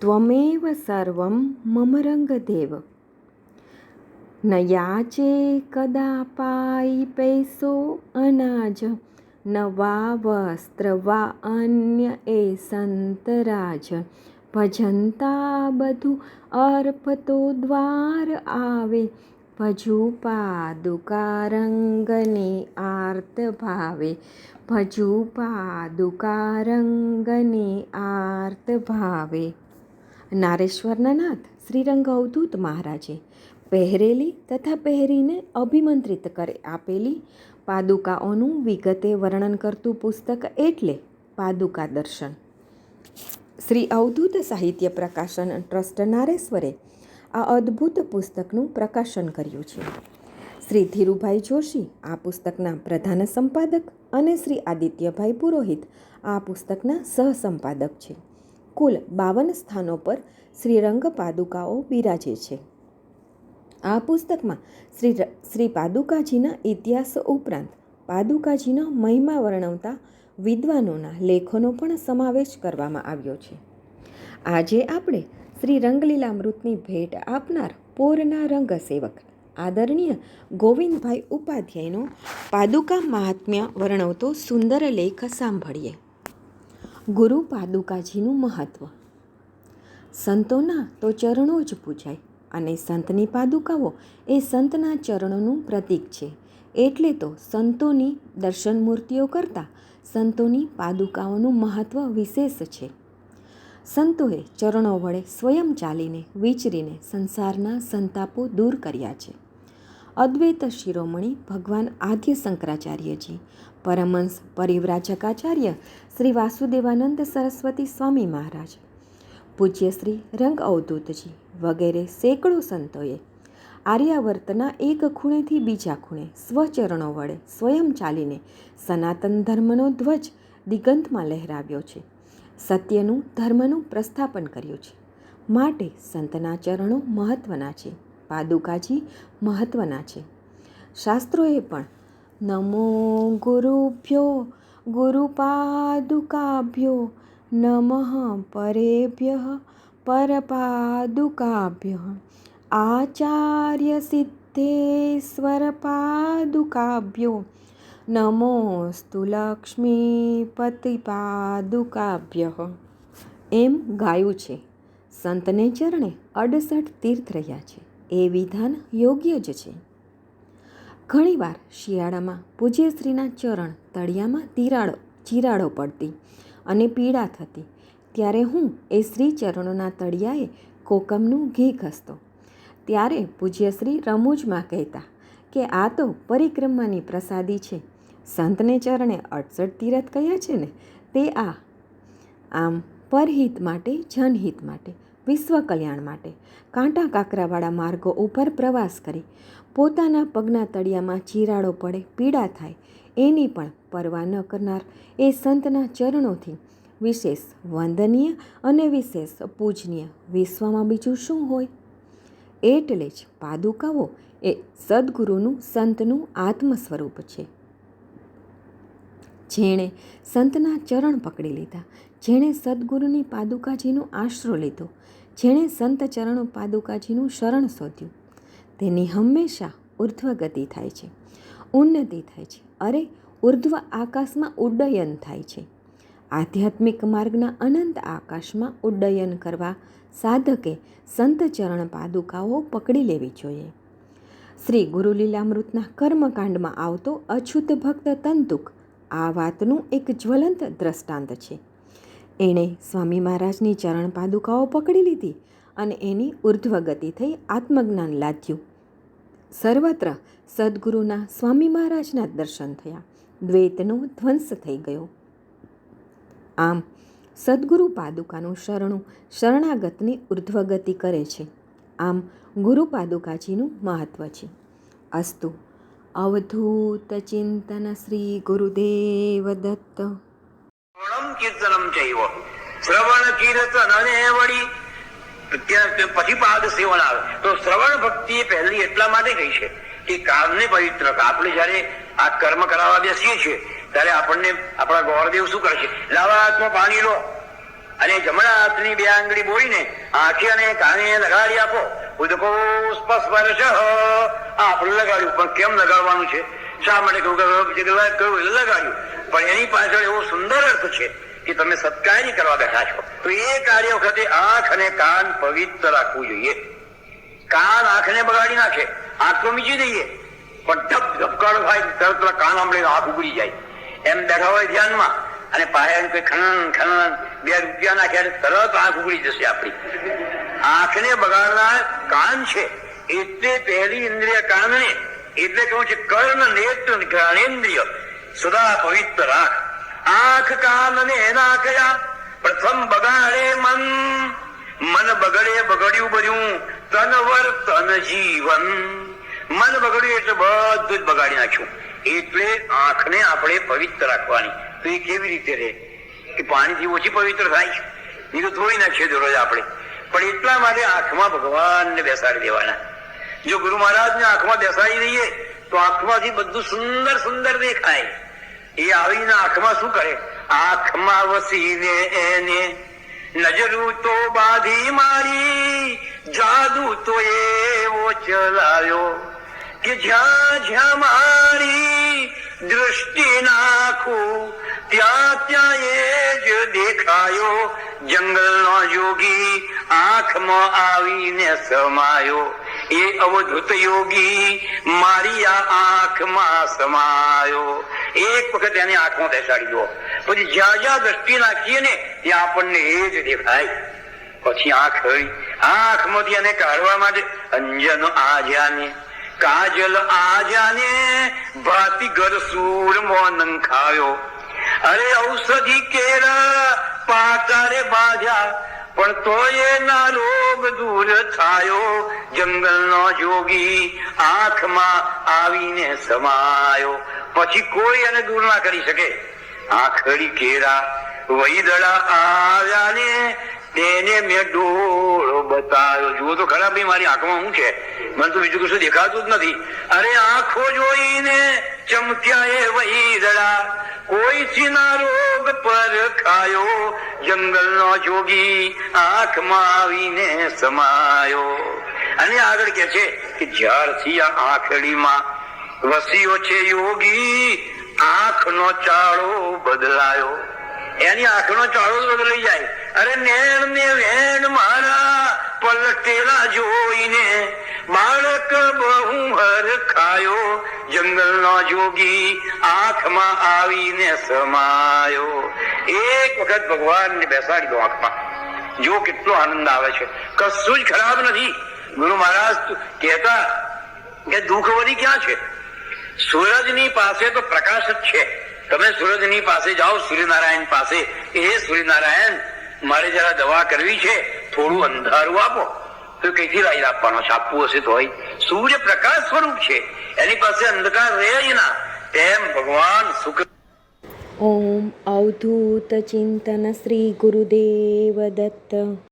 ત્વમેવ સર્વમ મમ રંગદેવ ન યાચે કદા પાઈ પૈસો અનાજ ન વા વસ્ત્ર વા અન્ય એ સંતરાજ ભજંતા બધું અર્પતો દ્વાર આવે ભજુ પાદુકા રંગને આર્ત ભાવે ભજુ પાદુકા રંગને આર્ત ભાવે નારેશ્વરના નાથ શ્રીરંગ અવધૂત મહારાજે પહેરેલી તથા પહેરીને અભિમંત્રિત કરે આપેલી પાદુકાઓનું વિગતે વર્ણન કરતું પુસ્તક એટલે પાદુકા દર્શન. શ્રી અવધૂત સાહિત્ય પ્રકાશન ટ્રસ્ટ નારેશ્વરે આ અદ્ભુત પુસ્તકનું પ્રકાશન કર્યું છે. શ્રી ધીરુભાઈ જોશી આ પુસ્તકના પ્રધાન સંપાદક અને શ્રી આદિત્યભાઈ પુરોહિત આ પુસ્તકના સહસંપાદક છે. કુલ બાવન સ્થાનો પર શ્રીરંગ પાદુકાઓ બિરાજે છે. આ પુસ્તકમાં શ્રી શ્રી પાદુકાજીના ઇતિહાસ ઉપરાંત પાદુકાજીનો મહિમા વર્ણવતા વિદ્વાનોના લેખોનો પણ સમાવેશ કરવામાં આવ્યો છે. આજે આપણે શ્રી રંગલીલામૃતની ભેટ આપનાર પોરના રંગસેવક આદરણીય ગોવિંદભાઈ ઉપાધ્યાયનો પાદુકા મહાત્મ્ય વર્ણવતો સુંદર લેખ સાંભળીએ. ગુરુ પાદુકાજીનું મહત્ત્વ સંતોના તો ચરણો જ પૂજાય અને સંતની પાદુકાઓ એ સંતના ચરણોનું પ્રતીક છે. એટલે તો સંતોની દર્શન મૂર્તિઓ કરતાં સંતોની પાદુકાઓનું મહત્ત્વ વિશેષ છે. સંતોએ ચરણો વડે સ્વયં ચાલીને વિચરીને સંસારના સંતાપો દૂર કર્યા છે. અદ્વૈત શિરોમણી ભગવાન આદ્ય શંકરાચાર્યજી, પરમહંસ પરિવ્રાજકાચાર્ય શ્રી વાસુદેવાનંદ સરસ્વતી સ્વામી મહારાજ, પૂજ્ય શ્રી રંગ અવધૂતજી વગેરે સેંકડો સંતોએ આર્યાવર્તના એક ખૂણેથી બીજા ખૂણે સ્વચરણો વડે સ્વયં ચાલીને સનાતન ધર્મનો ધ્વજ દિગંતમાં લહેરાવ્યો છે. સત્યનું ધર્મનું પ્રસ્થાપન કર્યું છે. માટે સંતના ચરણો મહત્ત્વના છે. પાદુકાજી મહત્ત્વના છે. શાસ્ત્રોએ પણ, નમો ગુરુભ્યો ગુરુપાદુકાભ્યો નમઃ પરેભ્ય પરપાદુકાભ્ય આચાર્ય સિદ્ધેશ્વર પાદુકાભ્યો નમોસ્તુ લક્ષ્મીપતિ પાદુકાભ્ય. એમ ગાયું છે. સંતને ચરણે અડસઠ તીર્થ રહ્યા છે. એ વિધાન યોગ્ય જ છે. ઘણીવાર શિયાળામાં પૂજ્યશ્રીના ચરણ તળિયામાં તિરાડો, ચિરાડો પડતી અને પીડા થતી. ત્યારે હું એ શ્રી ચરણોના તળિયાએ કોકમનું ઘી ઘસતો. ત્યારે પૂજ્યશ્રી રમૂજમાં કહેતા કે, આ તો પરિક્રમાની પ્રસાદી છે. સંતને ચરણે અડસઠ તીરથ કયા છે ને? તે આ. આમ પરહિત માટે, જનહિત માટે વિશ્વ કલ્યાણ માટે કાંટા કાંકરાવાળા માર્ગો ઉપર પ્રવાસ કરી પોતાના પગના તળિયામાં ચીરાડો પડે, પીડા થાય એની પણ પરવા ન કરનાર એ સંતના ચરણોથી વિશેષ વંદનીય અને વિશેષ પૂજનીય વિશ્વમાં બીજું શું હોય? એટલે જ પાદુકાઓ એ સદગુરુનું સંતનું આત્મ સ્વરૂપ છે. જેણે સંતના ચરણ પકડી લીધા જેણે સદગુરુની પાદુકાજીનો આશરો લીધો, જેણે સંત ચરણો પાદુકાજીનું શરણ શોધ્યું. તેની હંમેશા ઉર્ધ્વ ગતિ થાય છે, ઉન્નતિ થાય છે, અરે ઉર્ધ્વ આકાશમાં ઉડ્ડયન થાય છે. આધ્યાત્મિક માર્ગના અનંત આકાશમાં ઉડ્ડયન કરવા સાધકે સંત ચરણ પાદુકાઓ પકડી લેવી જોઈએ. શ્રી ગુરુલીલામૃતના કર્મકાંડમાં આવતો અછૂત ભક્ત તંતુક આ વાતનું એક જ્વલંત દ્રષ્ટાંત છે. એણે સ્વામી મહારાજની ચરણ પાદુકાઓ પકડી લીધી અને એની ઉર્ધ્વગતિ થઈ આત્મજ્ઞાન લાદ્યું. સર્વત્ર સદગુરુના સ્વામી મહારાજના દર્શન થયા. દ્વૈતનો ધ્વંસ થઈ ગયો. આમ, સદગુરુ પાદુકાનું શરણું શરણાગતની ઉર્ધ્વગતિ કરે છે. આમ, ગુરુ પાદુકાજીનું મહત્ત્વ છે. અસ્તુ, અવધૂત ચિંતન શ્રી ગુરુદેવ દત્ત. કીર્તનમ ચૈવ. શ્રવણ કીર્તન અને વળી પછી પાદ સેવન આવે. તો શ્રવણ ભક્તિ પહેલી એટલા માટે કહી છે કે કામને પવિત્ર આપણે જયારે આ કર્મ કરાવવા બેસીએ છીએ, ત્યારે આપણને આપણા ગૌરદેવ શું કરે છે? લાવા હાથમાં પાણી લો અને જમણા હાથની બે આંગળી બોલીને આંખે અને કાને લગાડી આપો. ઉદકો સ્પર્શ આ આપણે લગાડ્યું. પણ કેમ લગાડવાનું છે? શા માટે કહ્યું કહ્યું લગાડ્યું. પણ એની પાછળ એવો સુંદર અર્થ છે કે તમે સત્કાર્ય કરવા બેઠા છો. તો એ કાર્ય વખતે આંખ અને કાન પવિત્ર રાખવું જોઈએ. કાન આંખને બગાડી નાખે, આંખ તો મીચી દઈએ. પણ ધબ ધબકારો થાય, તરત કાન આંબળે આંખ ઉગડી જાય. એમ બેઠા હોય ધ્યાનમાં, અને પાયા કોઈ ખનન ખનન બે રૂપિયા નાખ્યા તરત આંખ ઉગડી જશે આપણી. આંખને બગાડનાર કાન છે. એટલે પહેલી ઇન્દ્રિય કાનને એટલે કહું છે, કર્ણ નેત્ર જ્ઞાનેન્દ્રિય સદા પવિત્ર રાખ. આંખ, કાન અને એના કયા પ્રથમ બગાડે મન. મન બગડે બગડ્યું બધું, તન વર્તન જીવન. મન બગડ્યું એટલે બધું જ બગાડી નાખ્યું. એટલે આંખને આપણે પવિત્ર રાખવાની. તો એ કેવી રીતે રહે? કે પાણીથી ઓછી પવિત્ર થાય? નહીં તો ધોઈ નાખીએ દરરોજ આપણે. પણ એટલા માટે આંખમાં ભગવાનને બેસાડી દેવાના. જો ગુરુ મહારાજને આંખમાં બેસાડી દઈએ, તો આંખમાંથી બધું સુંદર સુંદર દેખાય. એ આવીને આંખમાં શું કરે? આંખમાં વસીને એને નજરું તો બાધી મારી, જાદુ તો એવો ચલાયો કે જ્યાં જ્યાં મારી દ્રષ્ટિ નાખું, ત્યાં ત્યાં એ જ દેખાયો. જંગલનો યોગી આંખમાં આવીને સમાયો. એ અવધૂત યોગી મારી આ આંખમાં સમાયો. એક વખત એને આંખમાં બેસાડી દો. પછી જ્યાં જ્યાં દ્રષ્ટિ નાખીએ ને, ત્યાં આપણને એ જ દેખાય. પછી આંખ હળી આંખમાંથી એને કાઢવા માટે અંજન આજાને, કાજલ આજાને ભાતી ઘર સૂર મોન ખાયો અરે ઔષધિ કેર પાકારે બાજા પણ તોય એના રોગ દૂર થાયો. જંગલનો જોગી આંખમાં આવીને સમાયો. પછી કોઈ એને દૂર ના કરી શકે. આંખડી કેરા વૈદળા આવ્યા ને તેને મેં ડોળો બતાવ્યો. જુઓ તો ખરા ભાઈ, મારી આંખમાં શું છે? મને તો બીજું કશું દેખાતું જ નથી. અરે આંખો જોઈને ચમક્યા એ વૈદળા. કોઈ સિના રોગ પર ખાયો જંગલનો જોગી આંખમાં આવીને સમાયો. અને આગળ કે છે કે જ્યારથી આ આંખડીમાં વસીઓ છે યોગી, આંખનો ચાળો બદલાયો. એની આંખનો ચાળો જ બદલાઈ જાય. અરે નેણ ને વેણ મારા પલટેલા જોઈને બાળક બહુ હર ખાયો. જંગલનો જોગી આંખમાં આવીને સમાયો. એક વખત ભગવાનને બેસાડી દો આંખમાં. જો કેટલો આનંદ આવે છે. કશું જ ખરાબ નથી. ગુરુ મહારાજ કહેતા કે દુઃખ વળી ક્યાં છે? સૂરજની પાસે તો પ્રકાશ જ છે. તમે સૂરજની પાસે જાઓ, સૂર્યનારાયણ પાસે. એ સૂર્યનારાયણ, મારે જરા દવા કરવી છે. થોડું અંધારું આપો. તો કઈથી રાઈ આપવાનો છે? આપવું હશે તો હોય સૂર્ય પ્રકાશ સ્વરૂપ છે. એની પાસે અંધકાર રહે ના. તેમ ભગવાન શુક્ર ઓમ અવધૂત ચિંતન શ્રી ગુરુદેવ દત્ત.